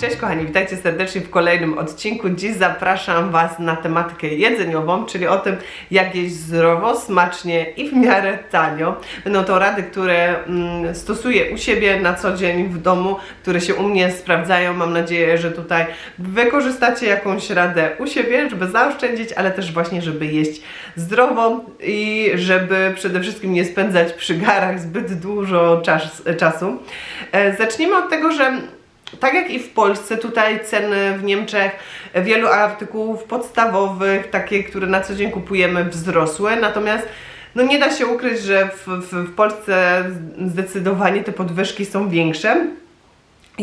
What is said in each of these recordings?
Cześć kochani, witajcie serdecznie w kolejnym odcinku. Dziś zapraszam Was na tematykę jedzeniową, czyli o tym, jak jeść zdrowo, smacznie i w miarę tanio. Będą to rady, które mm, stosuję u siebie na co dzień w domu, które się u mnie sprawdzają. Mam nadzieję, że tutaj wykorzystacie jakąś radę u siebie, żeby zaoszczędzić, ale też właśnie, żeby jeść zdrowo i żeby przede wszystkim nie spędzać przy garach zbyt dużo czas, czasu. E, zacznijmy od tego, że tak jak i w Polsce, tutaj ceny w Niemczech wielu artykułów podstawowych, takie, które na co dzień kupujemy, wzrosły. Natomiast no nie da się ukryć, że w, w, w Polsce zdecydowanie te podwyżki są większe.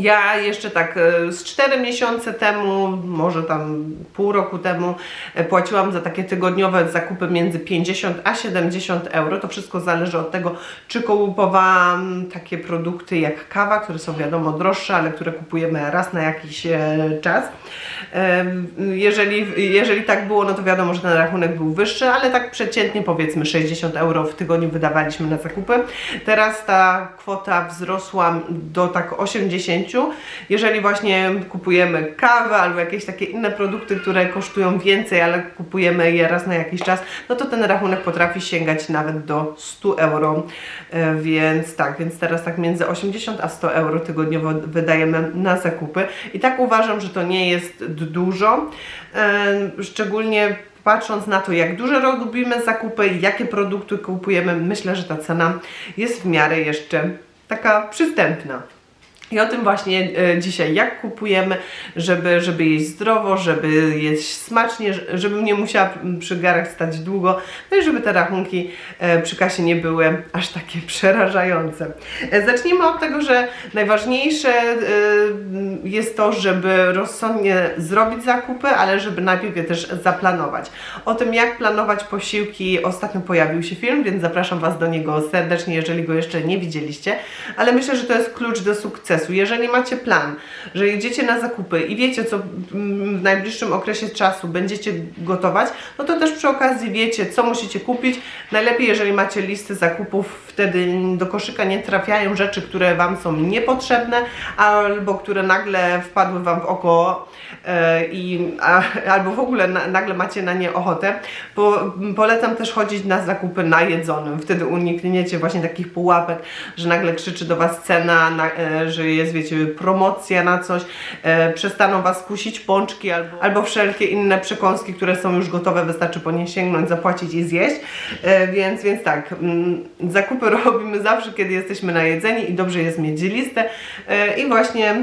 Ja jeszcze tak e, z 4 miesiące temu, może tam pół roku temu, e, płaciłam za takie tygodniowe zakupy między 50 a 70 euro. To wszystko zależy od tego, czy kupowałam takie produkty jak kawa, które są wiadomo droższe, ale które kupujemy raz na jakiś e, czas. Jeżeli, jeżeli tak było, no to wiadomo, że ten rachunek był wyższy, ale tak przeciętnie powiedzmy 60 euro w tygodniu wydawaliśmy na zakupy. Teraz ta kwota wzrosła do tak 80. Jeżeli właśnie kupujemy kawę albo jakieś takie inne produkty, które kosztują więcej, ale kupujemy je raz na jakiś czas, no to ten rachunek potrafi sięgać nawet do 100 euro. E, Więc tak, więc teraz tak między 80 a 100 euro tygodniowo wydajemy na zakupy. I tak uważam, że to nie jest dużo. E, Szczególnie patrząc na to, jak duże robimy zakupy, jakie produkty kupujemy, myślę, że ta cena jest w miarę jeszcze taka przystępna. I o tym właśnie e, dzisiaj, jak kupujemy, żeby, żeby jeść zdrowo, żeby jeść smacznie, żebym nie musiała przy garach stać długo, no i żeby te rachunki e, przy kasie nie były aż takie przerażające. E, Zacznijmy od tego, że najważniejsze jest to, żeby rozsądnie zrobić zakupy, ale żeby najpierw je też zaplanować. O tym, jak planować posiłki, ostatnio pojawił się film, więc zapraszam Was do niego serdecznie, jeżeli go jeszcze nie widzieliście, ale myślę, że to jest klucz do sukcesu. Jeżeli macie plan, że jedziecie na zakupy i wiecie, co mm, w najbliższym okresie czasu będziecie gotować, no to też przy okazji wiecie, co musicie kupić. Najlepiej, jeżeli macie listy zakupów, wtedy do koszyka nie trafiają rzeczy, które Wam są niepotrzebne, albo które nagle wpadły Wam w oko e, i a, albo w ogóle na, nagle macie na nie ochotę. Po, polecam też chodzić na zakupy na jedzonym. Wtedy unikniecie właśnie takich pułapek, że nagle krzyczy do Was cena, na, e, że jest, wiecie, promocja na coś, e, przestaną Was kusić pączki albo, albo wszelkie inne przekąski, które są już gotowe, wystarczy po nie sięgnąć, zapłacić i zjeść. Więc, więc tak, mm, zakupy robimy zawsze, kiedy jesteśmy najedzeni i dobrze jest mieć listę. E, i właśnie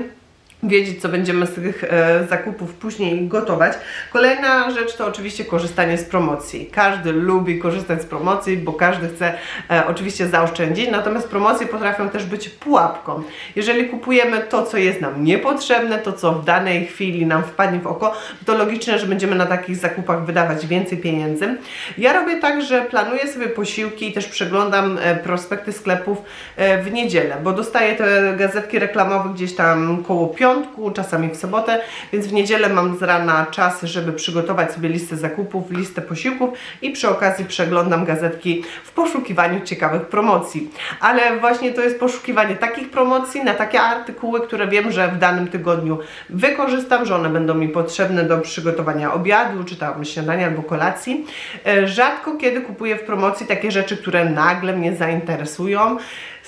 wiedzieć, co będziemy z tych e, zakupów później gotować. Kolejna rzecz to oczywiście korzystanie z promocji. Każdy lubi korzystać z promocji, bo każdy chce e, oczywiście zaoszczędzić, natomiast promocje potrafią też być pułapką. Jeżeli kupujemy to, co jest nam niepotrzebne, to, co w danej chwili nam wpadnie w oko, to logiczne, że będziemy na takich zakupach wydawać więcej pieniędzy. Ja robię tak, że planuję sobie posiłki i też przeglądam e, prospekty sklepów e, w niedzielę, bo dostaję te gazetki reklamowe gdzieś tam koło piątku, czasami w sobotę, więc w niedzielę mam z rana czas, żeby przygotować sobie listę zakupów, listę posiłków i przy okazji przeglądam gazetki w poszukiwaniu ciekawych promocji. Ale właśnie to jest poszukiwanie takich promocji na takie artykuły, które wiem, że w danym tygodniu wykorzystam, że one będą mi potrzebne do przygotowania obiadu, czy tam śniadania albo kolacji. E, Rzadko kiedy kupuję w promocji takie rzeczy, które nagle mnie zainteresują.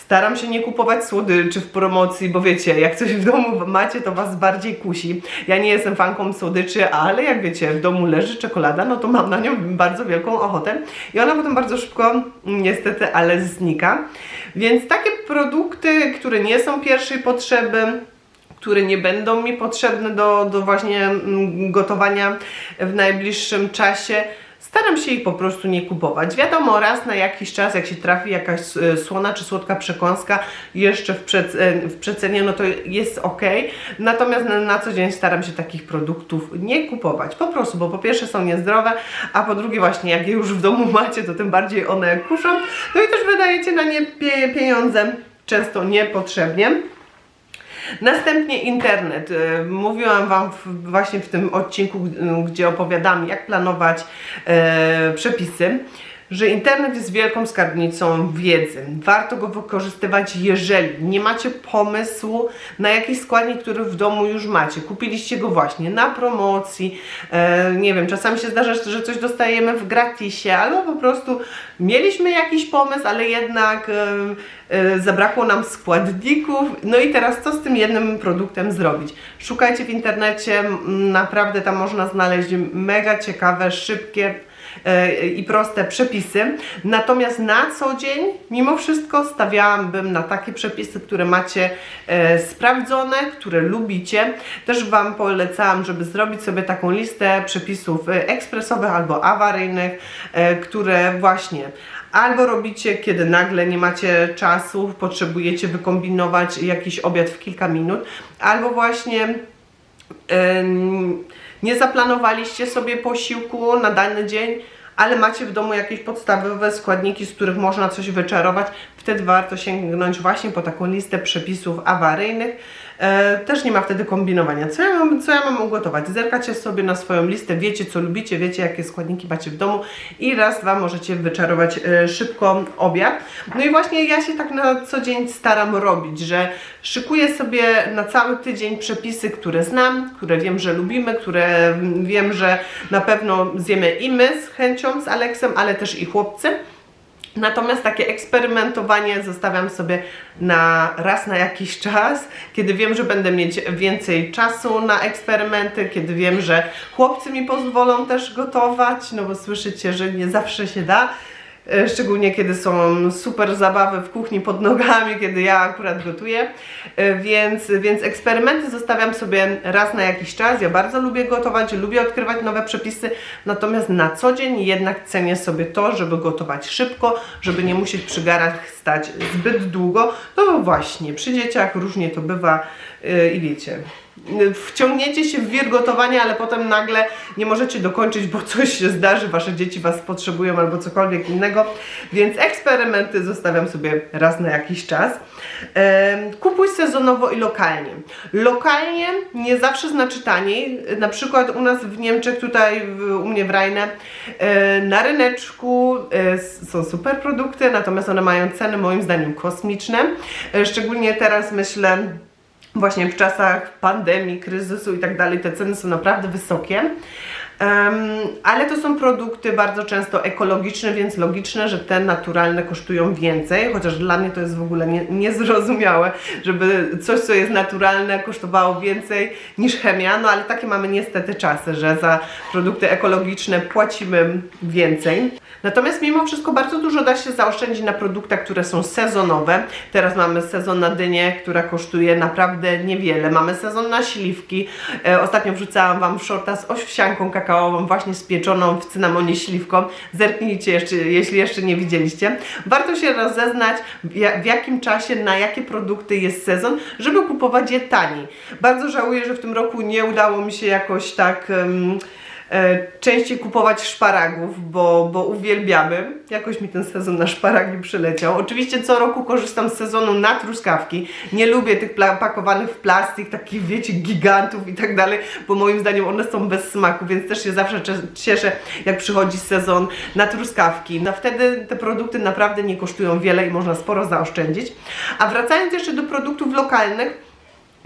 Staram się nie kupować słodyczy w promocji, bo wiecie, jak coś w domu macie, to was bardziej kusi. Ja nie jestem fanką słodyczy, ale jak wiecie, w domu leży czekolada, no to mam na nią bardzo wielką ochotę i ona potem bardzo szybko, mm, niestety, ale znika. Więc takie produkty, które nie są pierwszej potrzeby, które nie będą mi potrzebne do, do właśnie mm, gotowania w najbliższym czasie. Staram się ich po prostu nie kupować. Wiadomo, raz na jakiś czas, jak się trafi jakaś e, słona czy słodka przekąska jeszcze w, przece- w przecenie, no to jest ok. Natomiast na, na co dzień staram się takich produktów nie kupować. Po prostu, bo po pierwsze są niezdrowe, a po drugie właśnie jak je już w domu macie, to tym bardziej one kuszą. No i też wydajecie na nie pie- pieniądze często niepotrzebnie. Następnie internet. E, Mówiłam Wam właśnie w tym odcinku, g- gdzie opowiadam, jak planować e, przepisy. Że internet jest wielką skarbnicą wiedzy. Warto go wykorzystywać, jeżeli nie macie pomysłu na jakiś składnik, który w domu już macie. Kupiliście go właśnie na promocji, e, nie wiem, czasami się zdarza, że coś dostajemy w gratisie, albo po prostu mieliśmy jakiś pomysł, ale jednak e, e, zabrakło nam składników. No i teraz co z tym jednym produktem zrobić? Szukajcie w internecie, naprawdę tam można znaleźć mega ciekawe, szybkie i proste przepisy. Natomiast na co dzień, mimo wszystko, stawiałabym na takie przepisy, które macie e, sprawdzone, które lubicie. Też Wam polecałam, żeby zrobić sobie taką listę przepisów e, ekspresowych albo awaryjnych, e, które właśnie albo robicie, kiedy nagle nie macie czasu, potrzebujecie wykombinować jakiś obiad w kilka minut, albo właśnie Ym, nie zaplanowaliście sobie posiłku na dany dzień, ale macie w domu jakieś podstawowe składniki, z których można coś wyczarować, wtedy warto sięgnąć właśnie po taką listę przepisów awaryjnych. E, też nie ma wtedy kombinowania. Co ja, mam, co ja mam ugotować? Zerkacie sobie na swoją listę, wiecie co lubicie, wiecie jakie składniki macie w domu i raz, dwa możecie wyczarować e, szybko obiad. No i właśnie ja się tak na co dzień staram robić, że szykuję sobie na cały tydzień przepisy, które znam, które wiem, że lubimy, które mm, wiem, że na pewno zjemy i my z chęcią, z Aleksem, ale też i chłopcy. Natomiast takie eksperymentowanie zostawiam sobie na raz na jakiś czas, kiedy wiem, że będę mieć więcej czasu na eksperymenty, kiedy wiem, że chłopcy mi pozwolą też gotować, no bo słyszycie, że nie zawsze się da. E, Szczególnie kiedy są super zabawy w kuchni pod nogami, kiedy ja akurat gotuję. E, Więc, więc eksperymenty zostawiam sobie raz na jakiś czas. Ja bardzo lubię gotować, lubię odkrywać nowe przepisy, natomiast na co dzień jednak cenię sobie to, żeby gotować szybko, żeby nie musieć przy garach stać zbyt długo. No bo właśnie, przy dzieciach różnie to bywa e, i wiecie wciągniecie się w wir gotowania, ale potem nagle nie możecie dokończyć, bo coś się zdarzy, wasze dzieci was potrzebują albo cokolwiek innego, więc eksperymenty zostawiam sobie raz na jakiś czas. Kupuj sezonowo i lokalnie. Lokalnie nie zawsze znaczy taniej, na przykład u nas w Niemczech, tutaj u mnie w Rajne, e, na ryneczku e, są super produkty, natomiast one mają ceny moim zdaniem kosmiczne, E, szczególnie teraz myślę, właśnie w czasach pandemii, kryzysu i tak dalej, te ceny są naprawdę wysokie. Ale to są produkty bardzo często ekologiczne, więc logiczne, że te naturalne kosztują więcej, chociaż dla mnie to jest w ogóle nie, niezrozumiałe, żeby coś, co jest naturalne, kosztowało więcej niż chemia, no ale takie mamy niestety czasy, że za produkty ekologiczne płacimy więcej. Natomiast mimo wszystko bardzo dużo da się zaoszczędzić na produktach, które są sezonowe. Teraz mamy sezon na dynię, która kosztuje naprawdę niewiele. Mamy sezon na śliwki. E, ostatnio wrzucałam Wam shorta z owsianką kakaową, właśnie spieczoną w cynamonie śliwką. Zerknijcie, jeszcze, jeśli jeszcze nie widzieliście. Warto się rozeznać, w, ja- w jakim czasie, na jakie produkty jest sezon, żeby kupować je taniej. Bardzo żałuję, że w tym roku nie udało mi się jakoś tak... e, częściej kupować szparagów, bo, bo uwielbiamy. Jakoś mi ten sezon na szparagi przyleciał. Oczywiście co roku korzystam z sezonu na truskawki. Nie lubię tych pakowanych w plastik, takich wiecie, gigantów i tak dalej, bo moim zdaniem one są bez smaku, więc też się zawsze cieszę, jak przychodzi sezon na truskawki. No wtedy te produkty naprawdę nie kosztują wiele i można sporo zaoszczędzić. A wracając jeszcze do produktów lokalnych,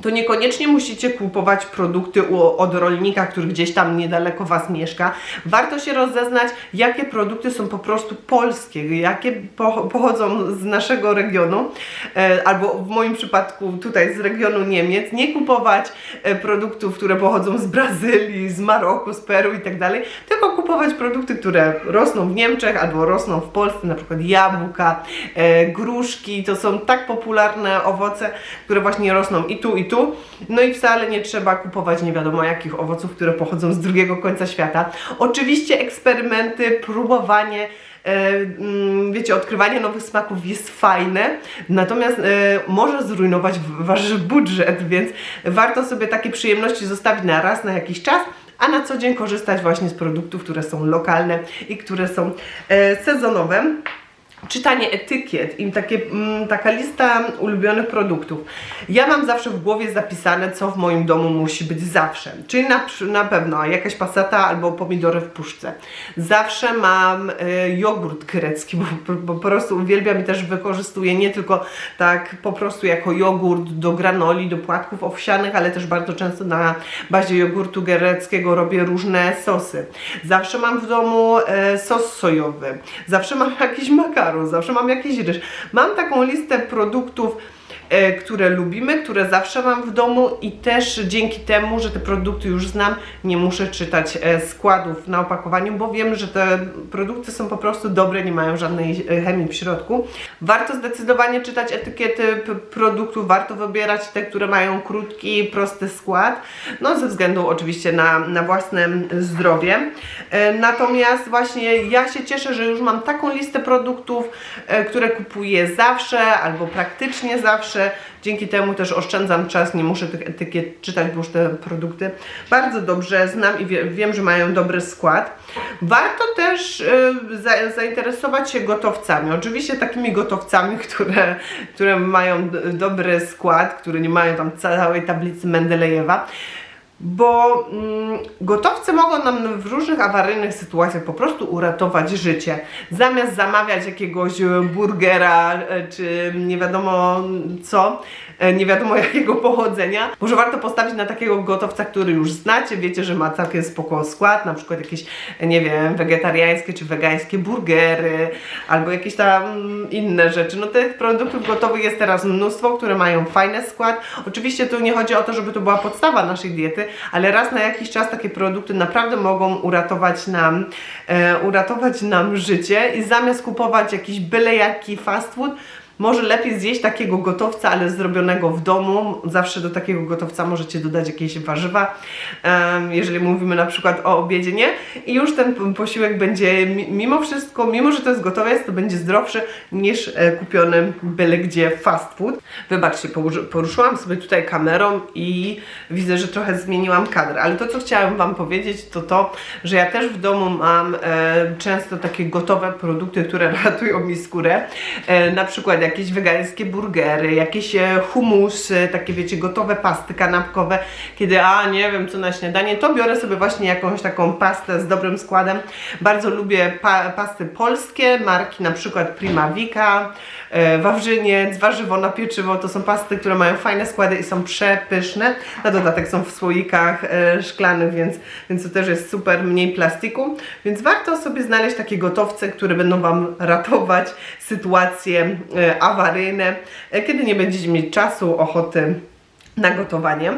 to niekoniecznie musicie kupować produkty u, od rolnika, który gdzieś tam niedaleko Was mieszka. Warto się rozeznać, jakie produkty są po prostu polskie, jakie po, pochodzą z naszego regionu, e, albo w moim przypadku tutaj z regionu Niemiec. Nie kupować e, produktów, które pochodzą z Brazylii, z Maroku, z Peru i tak dalej, tylko kupować produkty, które rosną w Niemczech albo rosną w Polsce, na przykład jabłka, e, gruszki. To są tak popularne owoce, które właśnie rosną i tu, i tu. No i wcale nie trzeba kupować nie wiadomo jakich owoców, które pochodzą z drugiego końca świata. Oczywiście eksperymenty, próbowanie. e, mm, Wiecie, odkrywanie nowych smaków jest fajne, natomiast e, może zrujnować wasz budżet, więc warto sobie takie przyjemności zostawić na raz, na jakiś czas, a na co dzień korzystać właśnie z produktów, które są lokalne i które są e, sezonowe. Czytanie etykiet i takie, mm, taka lista ulubionych produktów. Ja mam zawsze w głowie zapisane, co w moim domu musi być zawsze. Czyli na, na pewno jakaś pasata albo pomidory w puszce. Zawsze mam y, jogurt grecki, bo, bo po prostu uwielbiam i też wykorzystuję nie tylko tak po prostu jako jogurt do granoli, do płatków owsianych, ale też bardzo często na bazie jogurtu greckiego robię różne sosy. Zawsze mam w domu e, sos sojowy, zawsze mam jakiś makaron, zawsze mam jakiś ryż. Mam taką listę produktów, które lubimy, które zawsze mam w domu i też dzięki temu, że te produkty już znam, nie muszę czytać e, składów na opakowaniu, bo wiem, że te produkty są po prostu dobre, nie mają żadnej e, chemii w środku. Warto zdecydowanie czytać etykiety produktów, warto wybierać te, które mają krótki, prosty skład, no ze względu oczywiście na, na własne zdrowie. E, Natomiast właśnie ja się cieszę, że już mam taką listę produktów, e, które kupuję zawsze albo praktycznie zawsze. Dzięki temu też oszczędzam czas, nie muszę tych etykiet czytać, bo już te produkty bardzo dobrze znam i wie, wiem, że mają dobry skład. Warto też e, za, zainteresować się gotowcami. Oczywiście takimi gotowcami, które, które mają dobry skład, które nie mają tam całej tablicy Mendelejewa bo mm, gotowce mogą nam w różnych awaryjnych sytuacjach po prostu uratować życie. Zamiast zamawiać jakiegoś e, burgera e, czy nie wiadomo co, e, nie wiadomo jakiego pochodzenia, może warto postawić na takiego gotowca, który już znacie, wiecie, że ma całkiem spoko skład, na przykład jakieś, nie wiem, wegetariańskie czy wegańskie burgery, albo jakieś tam mm, inne rzeczy. No tych produktów gotowych jest teraz mnóstwo, które mają fajny skład. Oczywiście tu nie chodzi o to, żeby to była podstawa naszej diety, ale raz na jakiś czas takie produkty naprawdę mogą uratować nam, e, uratować nam życie i zamiast kupować jakiś byle jaki fast food, może lepiej zjeść takiego gotowca, ale zrobionego w domu. Zawsze do takiego gotowca możecie dodać jakieś warzywa, jeżeli mówimy na przykład o obiedzie, nie? I już ten posiłek będzie mi- mimo wszystko, mimo że to jest gotowe, to będzie zdrowszy niż e, kupiony byle gdzie fast food. Wybaczcie, poruszyłam sobie tutaj kamerą i widzę, że trochę zmieniłam kadr, ale to co chciałam Wam powiedzieć to to, że ja też w domu mam e, często takie gotowe produkty, które ratują mi skórę. E, na przykład jakieś wegańskie burgery, jakieś e, humusy, takie wiecie, gotowe pasty kanapkowe, kiedy a nie wiem co na śniadanie, to biorę sobie właśnie jakąś taką pastę z dobrym składem. Bardzo lubię pa pasty polskie, marki na przykład Prima Vika, e, Wawrzyniec, warzywo na pieczywo, to są pasty, które mają fajne składy i są przepyszne. Na dodatek są w słoikach e, szklanych, więc, więc to też jest super, mniej plastiku. Więc warto sobie znaleźć takie gotowce, które będą Wam ratować sytuacje e, awaryjne, kiedy nie będziecie mieć czasu, ochoty na gotowanie.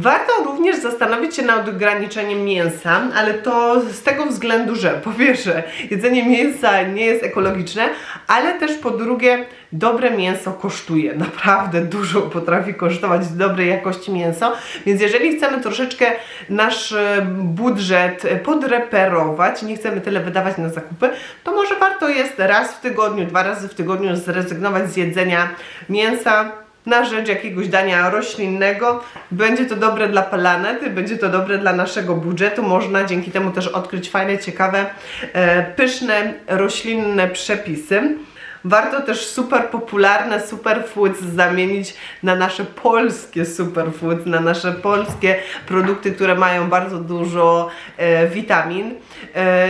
Warto również zastanowić się nad ograniczeniem mięsa, ale to z tego względu, że po pierwsze jedzenie mięsa nie jest ekologiczne, ale też po drugie dobre mięso kosztuje. Naprawdę dużo potrafi kosztować dobrej jakości mięso, więc jeżeli chcemy troszeczkę nasz e, budżet podreperować, nie chcemy tyle wydawać na zakupy, to może warto jest raz w tygodniu, dwa razy w tygodniu zrezygnować z jedzenia mięsa na rzecz jakiegoś dania roślinnego. Będzie to dobre dla planety, będzie to dobre dla naszego budżetu. Można dzięki temu też odkryć fajne, ciekawe, e, pyszne, roślinne przepisy. Warto też super popularne superfoods zamienić na nasze polskie superfoods, na nasze polskie produkty, które mają bardzo dużo e, witamin. E,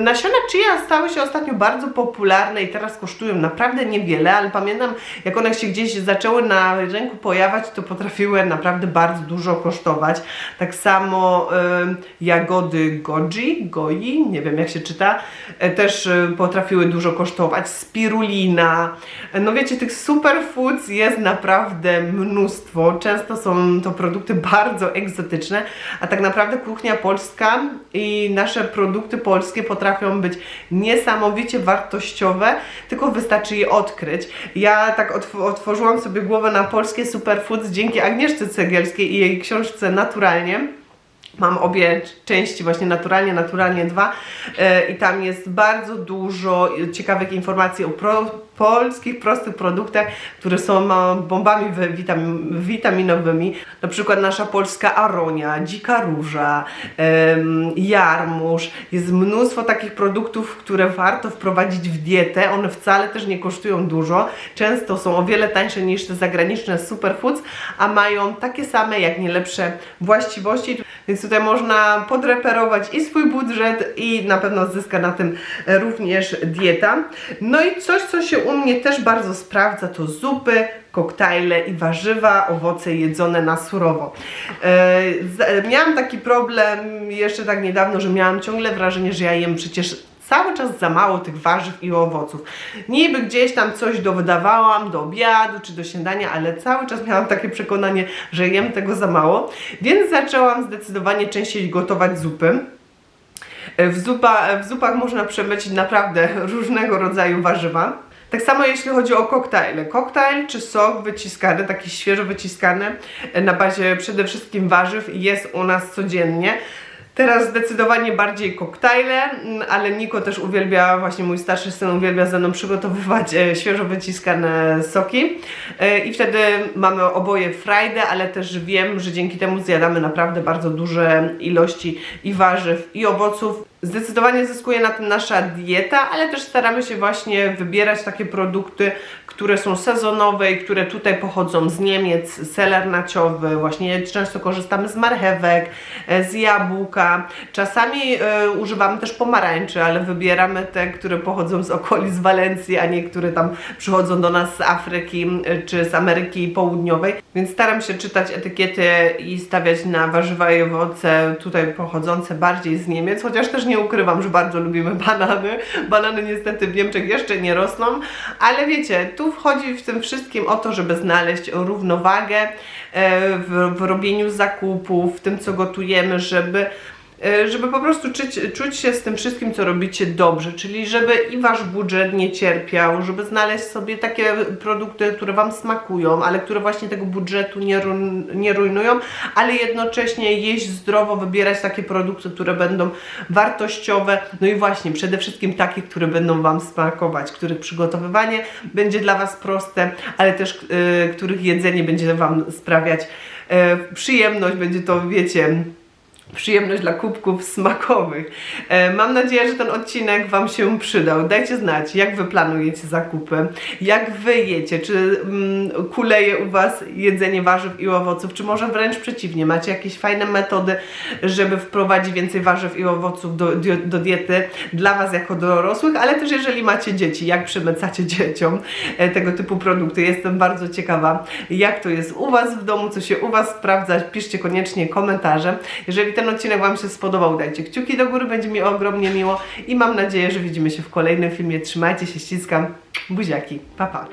Nasiona chia stały się ostatnio bardzo popularne i teraz kosztują naprawdę niewiele, ale pamiętam jak one się gdzieś zaczęły na rynku pojawiać, to potrafiły naprawdę bardzo dużo kosztować. Tak samo em, jagody goji, goi, nie wiem jak się czyta, e, też e, potrafiły dużo kosztować. Spirulina. E, No wiecie, tych superfoods jest naprawdę mnóstwo. Często są to produkty bardzo egzotyczne, a tak naprawdę kuchnia polska i nasze produkty polskie potrafią być niesamowicie wartościowe, tylko wystarczy je odkryć. Ja tak otw- otworzyłam sobie głowę na polskie superfoods dzięki Agnieszce Cegielskiej i jej książce Naturalnie Mam obie części, właśnie naturalnie, naturalnie dwa e, i tam jest bardzo dużo ciekawych informacji o pro, polskich, prostych produktach, które są e, bombami wi- witam, witaminowymi. Na przykład nasza polska aronia, dzika róża, jarmuż. Jest mnóstwo takich produktów, które warto wprowadzić w dietę. One wcale też nie kosztują dużo. Często są o wiele tańsze niż te zagraniczne superfoods, a mają takie same, jak nie lepsze właściwości. Więc tutaj można podreperować i swój budżet i na pewno zyska na tym również dieta. No i coś, co się u mnie też bardzo sprawdza, to zupy, koktajle i warzywa, owoce jedzone na surowo. E, miałam taki problem jeszcze tak niedawno, że miałam ciągle wrażenie, że ja jem przecież cały czas za mało tych warzyw i owoców. Niby gdzieś tam coś dowydawałam do obiadu czy do śniadania, ale cały czas miałam takie przekonanie, że jem tego za mało, więc zaczęłam zdecydowanie częściej gotować zupy. W, zupa, w zupach można przemycić naprawdę różnego rodzaju warzywa. Tak samo jeśli chodzi o koktajle. Koktajl czy sok wyciskany, taki świeżo wyciskany e, na bazie przede wszystkim warzyw jest u nas codziennie. Teraz zdecydowanie bardziej koktajle, mm, ale Niko też uwielbia, właśnie mój starszy syn uwielbia ze mną przygotowywać e, świeżo wyciskane soki E, i wtedy mamy oboje frajdę, ale też wiem, że dzięki temu zjadamy naprawdę bardzo duże ilości i warzyw i owoców. Zdecydowanie zyskuje na tym nasza dieta, ale też staramy się właśnie wybierać takie produkty, które są sezonowe i które tutaj pochodzą z Niemiec, seler naciowy, właśnie często korzystamy z marchewek, e, z jabłka. Czasami e, używamy też pomarańczy, ale wybieramy te, które pochodzą z okolic Walencji, a nie które tam przychodzą do nas z Afryki e, czy z Ameryki Południowej. Więc staram się czytać etykiety i stawiać na warzywa i owoce tutaj pochodzące bardziej z Niemiec, chociaż też nie ukrywam, że bardzo lubimy banany. Banany niestety w Niemczech jeszcze nie rosną, ale wiecie, tu wchodzi w tym wszystkim o to, żeby znaleźć równowagę e, w, w robieniu zakupów, w tym co gotujemy, żeby żeby po prostu czuć, czuć się z tym wszystkim, co robicie dobrze, czyli żeby i wasz budżet nie cierpiał, żeby znaleźć sobie takie produkty, które wam smakują, ale które właśnie tego budżetu nie, nie rujnują, ale jednocześnie jeść zdrowo, wybierać takie produkty, które będą wartościowe, no i właśnie przede wszystkim takie, które będą wam smakować, których przygotowywanie będzie dla was proste, ale też y, których jedzenie będzie wam sprawiać y, przyjemność, będzie to, wiecie, przyjemność dla kubków smakowych. E, Mam nadzieję, że ten odcinek Wam się przydał. Dajcie znać, jak Wy planujecie zakupy, jak Wy jecie, czy mm, kuleje u Was jedzenie warzyw i owoców, czy może wręcz przeciwnie, macie jakieś fajne metody, żeby wprowadzić więcej warzyw i owoców do, do, do diety dla Was jako dorosłych, ale też jeżeli macie dzieci, jak przemycacie dzieciom e, tego typu produkty. Jestem bardzo ciekawa, jak to jest u Was w domu, co się u Was sprawdza. Piszcie koniecznie komentarze. Jeżeli ten odcinek Wam się spodobał, dajcie kciuki do góry, będzie mi ogromnie miło i mam nadzieję, że widzimy się w kolejnym filmie. Trzymajcie się, ściskam, buziaki, pa pa!